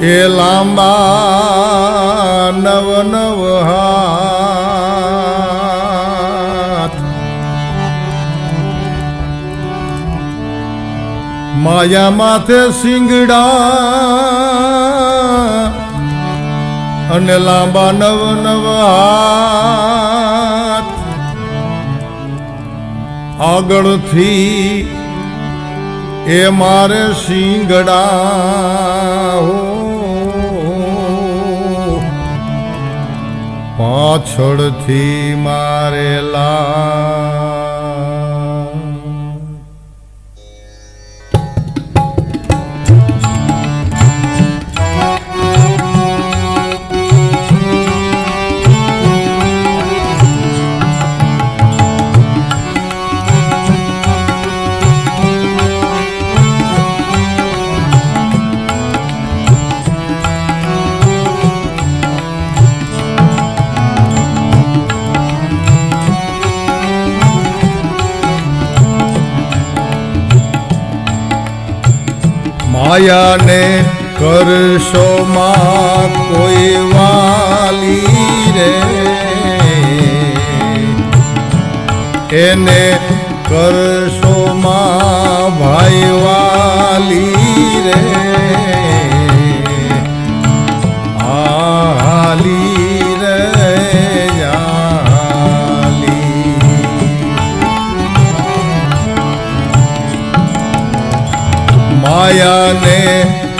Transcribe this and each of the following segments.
એ લાંબા નવ નવ માયા માથે સિંગડા અને લાંબા નવ નવ આગળથી એ મારે સિંગડા હો. પાછળથી મારેલા. માયાને કરશો માં કોઈ વાલી રે? એને કરશો માં ભાઈ વાલી રે?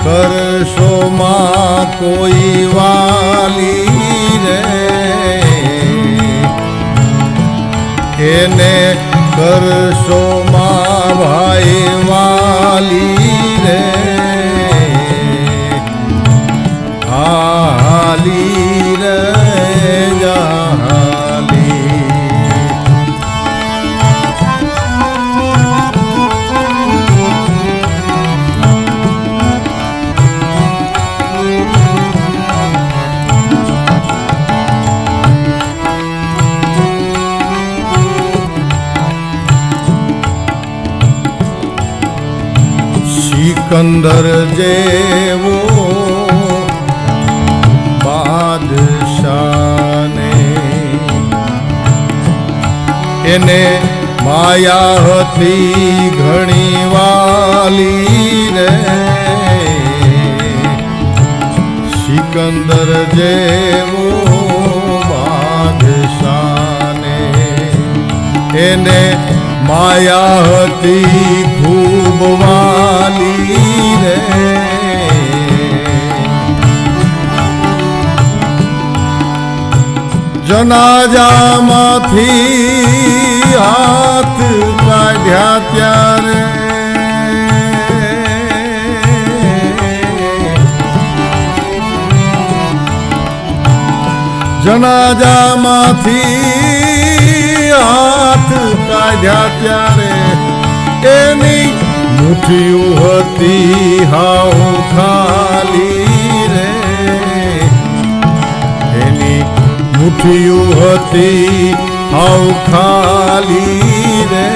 કરશો માં કોઈ વાલી રે? એને કરશોમાં ભાઈ વાલી સિકંદર જેવો બાદશાને એને માયા હતી ઘણી વાલી રે સિકંદર જેવો બાદશાને એને માયા હતી ખૂબ વાલી રે જનાજામાંથી હાથ કાઢ્યા ત્યારે જનાજામાંથી હાથ કાઢ્યા ત્યારે એની મુઠ્ઠીઓ હતી, હાવ ખાલી રે. એની ઉઠ્યું હતી, હાવ ખાલી રે.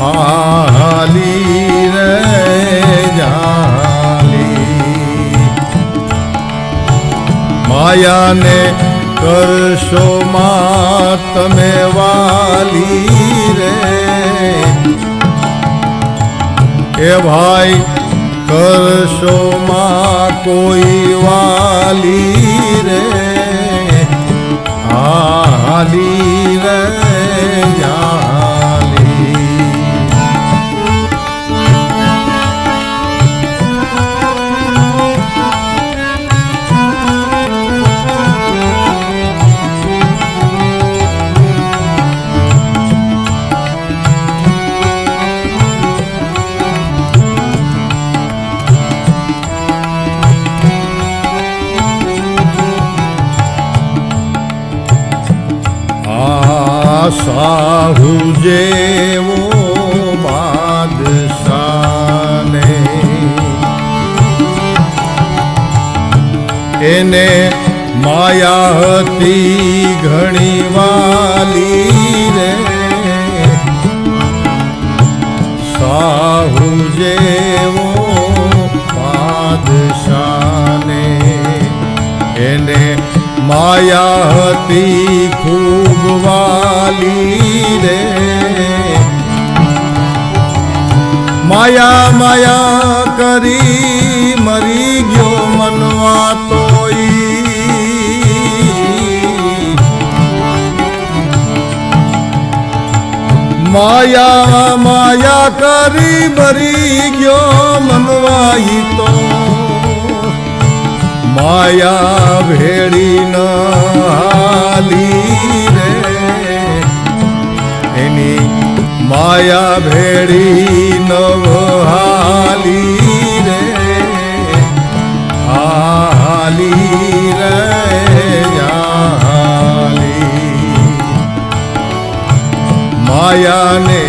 હાલી રે, જાલી. માયાને કરશો માં તમે વાલી રે. એ ભાઈ કરશો માં કોઈ વાલી. સાહુ જેવો બાદશાને એને માયા હતી ઘણી વાલી રે. સાહુ જેવો માયા હતી ખૂબ વાલી રે. માયા માયા કરી મરી ગયો મનવા તોઈ માયા માયા કરી મરી ગયો મનવાઈ તો માયા ભેડી ન હાલી રે એની માયા ભેળી નવ હાલી રે હાલી રે માયાને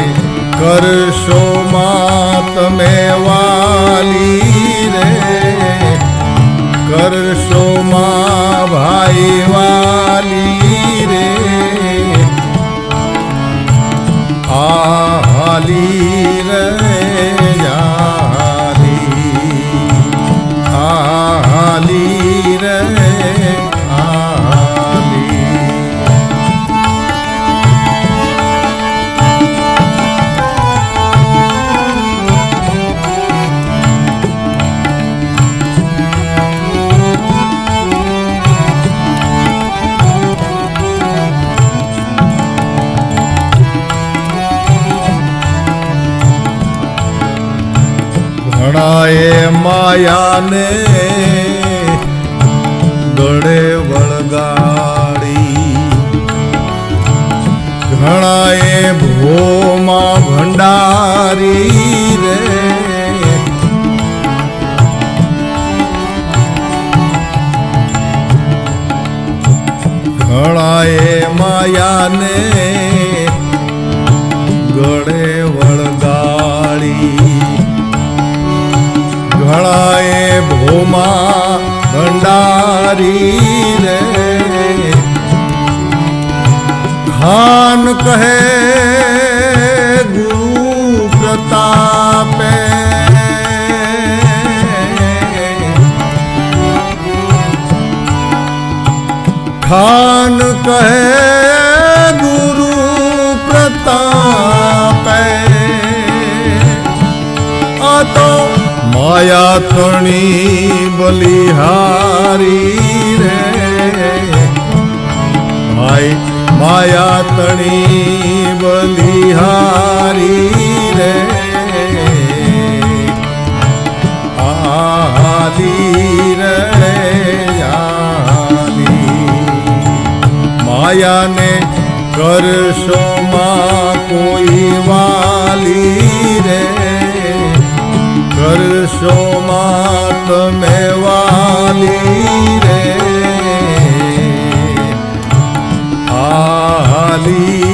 કરશો માં તમે ભાઈ ઘણાએ માયાને ગળે વળગાડી. ઘણાએ ભોમાં ભંડારી રે. ઘણાએ માયાને ભોમા ભંડારી રે ખાન કહે ગુરુ પ્રતાપે. ખાન કહે ગુરુ પ્રતાપે. માયા થણી બલિહારી રે. ભાઈ માયા તણી બલિહારી રે. આલી રે આલી માયાને કરશો માં કોઈ વાલી રે. કરશો માત મેવાલી રે. આલી